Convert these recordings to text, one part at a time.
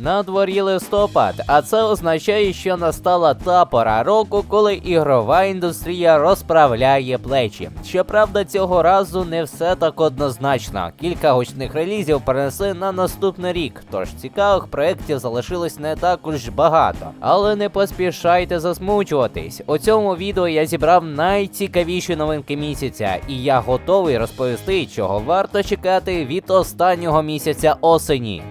На дворі листопад, а це означає, що настала та пора року, коли ігрова індустрія розправляє плечі. Щоправда, цього разу не все так однозначно. Кілька гучних релізів перенесли на наступний рік, тож цікавих проєктів залишилось не так уж багато. Але не поспішайте засмучуватись. У цьому відео я зібрав найцікавіші новинки місяця, і я готовий розповісти, чого варто чекати від останнього місяця осені.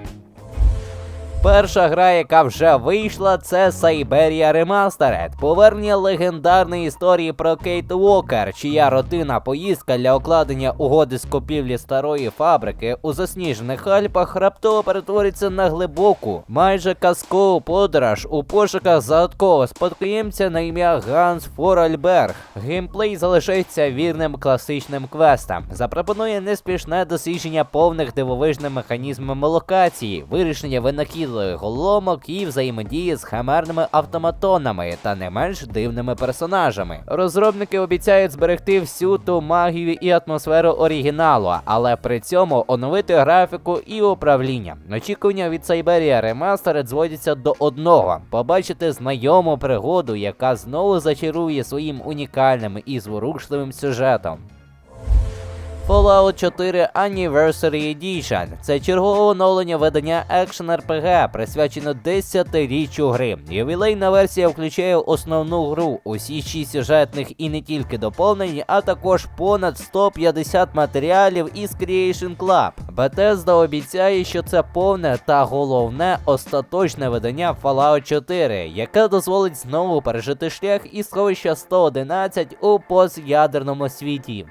Перша гра, яка вже вийшла, це Siberia Remastered. Повернення легендарної історії про Кейт Уокер, чия родина поїздка для укладення угоди з купівлі старої фабрики у засніжених Альпах раптово перетвориться на глибоку, майже казкову подорож у пошуках загадкового спадкоємця на ім'я Ганс Форальберг. Геймплей залишається вірним класичним квестам. Запропонує неспішне дослідження повних дивовижним механізмами локації, вирішення винахідливих головоломок і взаємодії з химерними автоматонами та не менш дивними персонажами. Розробники обіцяють зберегти всю ту магію і атмосферу оригіналу, але при цьому оновити графіку і управління. Очікування від Siberia Remastered зводяться до одного: побачити знайому пригоду, яка знову зачарує своїм унікальним і зворушливим сюжетом. Fallout 4 Anniversary Edition – це чергове оновлення видання Action RPG, присвячено 10-річчю гри. Ювілейна версія включає основну гру, усі 6 сюжетних і не тільки доповнень, а також понад 150 матеріалів із Creation Club. Bethesda обіцяє, що це повне та головне остаточне видання Fallout 4, яке дозволить знову пережити шлях із сховища 111 у постядерному світі.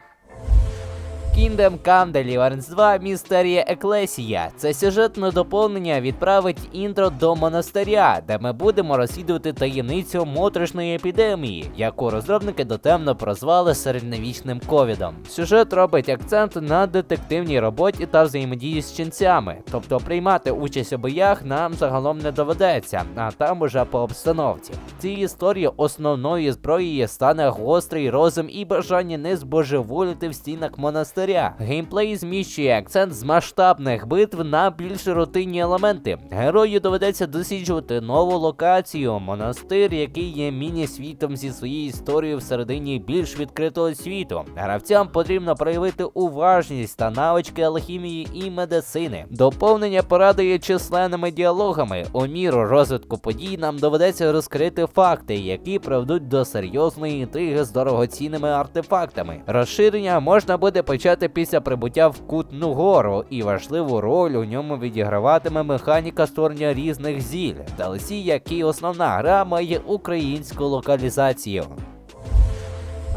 Kingdom Come Deliverance 2 Містерія Еклесія. Це сюжетне доповнення відправить інтро до монастиря, де ми будемо розслідувати таємницю моторошної епідемії, яку розробники дотемно прозвали середньовічним ковідом. Сюжет робить акцент на детективній роботі та взаємодії з ченцями, тобто приймати участь у боях нам загалом не доведеться, а там уже по обстановці. Цій історії основною зброєю стане гострий розум і бажання не збожеволіти в стінах монастиря. Геймплей зміщує акцент з масштабних битв на більш рутинні елементи. Герою доведеться досліджувати нову локацію, монастир, який є міні-світом зі своєю історією всередині більш відкритого світу. Гравцям потрібно проявити уважність та навички алхімії і медицини. Доповнення порадує численними діалогами. У міру розвитку подій нам доведеться розкрити факти, які приведуть до серйозної інтриги з дорогоцінними артефактами. Розширення можна буде почати після прибуття в Кутну гору, і важливу роль у ньому відіграватиме механіка створення різних зіль. DLC, який основна гра має українську локалізацію.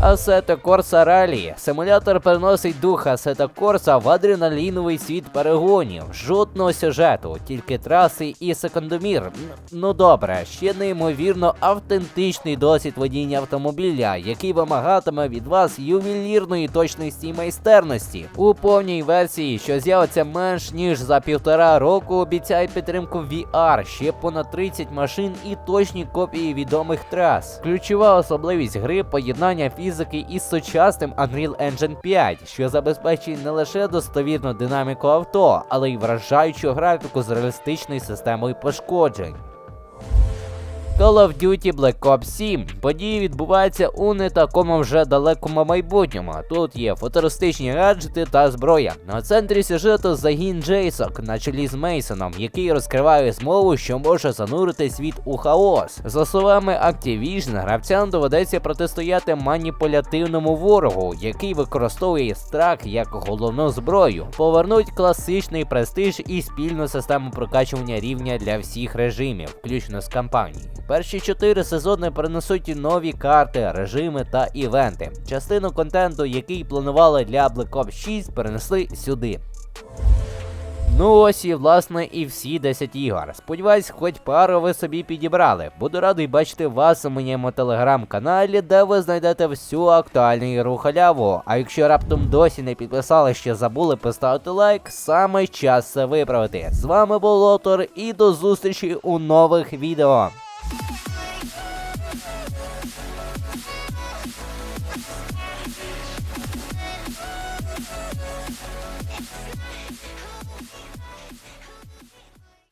Assetto Corsa Rally. Симулятор переносить дух Assetto Corsa в адреналіновий світ перегонів. Жодного сюжету, тільки траси і секундомір. Ну добре, ще неймовірно автентичний досвід водіння автомобіля, який вимагатиме від вас ювелірної точності і майстерності. У повній версії, що з'явиться менш ніж за півтора року, обіцяють підтримку VR, ще понад 30 машин і точні копії відомих трас. Ключова особливість гри поєднання фізики із сучасним Unreal Engine 5, що забезпечує не лише достовірну динаміку авто, але й вражаючу графіку з реалістичною системою пошкоджень. Call of Duty Black Ops 7. Події відбуваються у не такому вже далекому майбутньому. Тут є футуристичні гаджети та зброя. На центрі сюжету загін Джейсок на чолі з Мейсоном, який розкриває змову, що може занурити світ у хаос. За словами Activision, гравцям доведеться протистояти маніпулятивному ворогу, який використовує страх як головну зброю. Повернуть класичний престиж і спільну систему прокачування рівня для всіх режимів, включно з кампанії. Перші чотири сезони принесуть нові карти, режими та івенти. Частину контенту, який планували для Black Ops 6, перенесли сюди. Ну ось і власне і всі 10 ігор. Сподіваюсь, хоч пару ви собі підібрали. Буду радий бачити вас у моєму телеграм-каналі, де ви знайдете всю актуальну ігру халяву. А якщо раптом досі не підписали, ще забули поставити лайк, саме час це виправити. З вами був Лотор і до зустрічі у нових відео.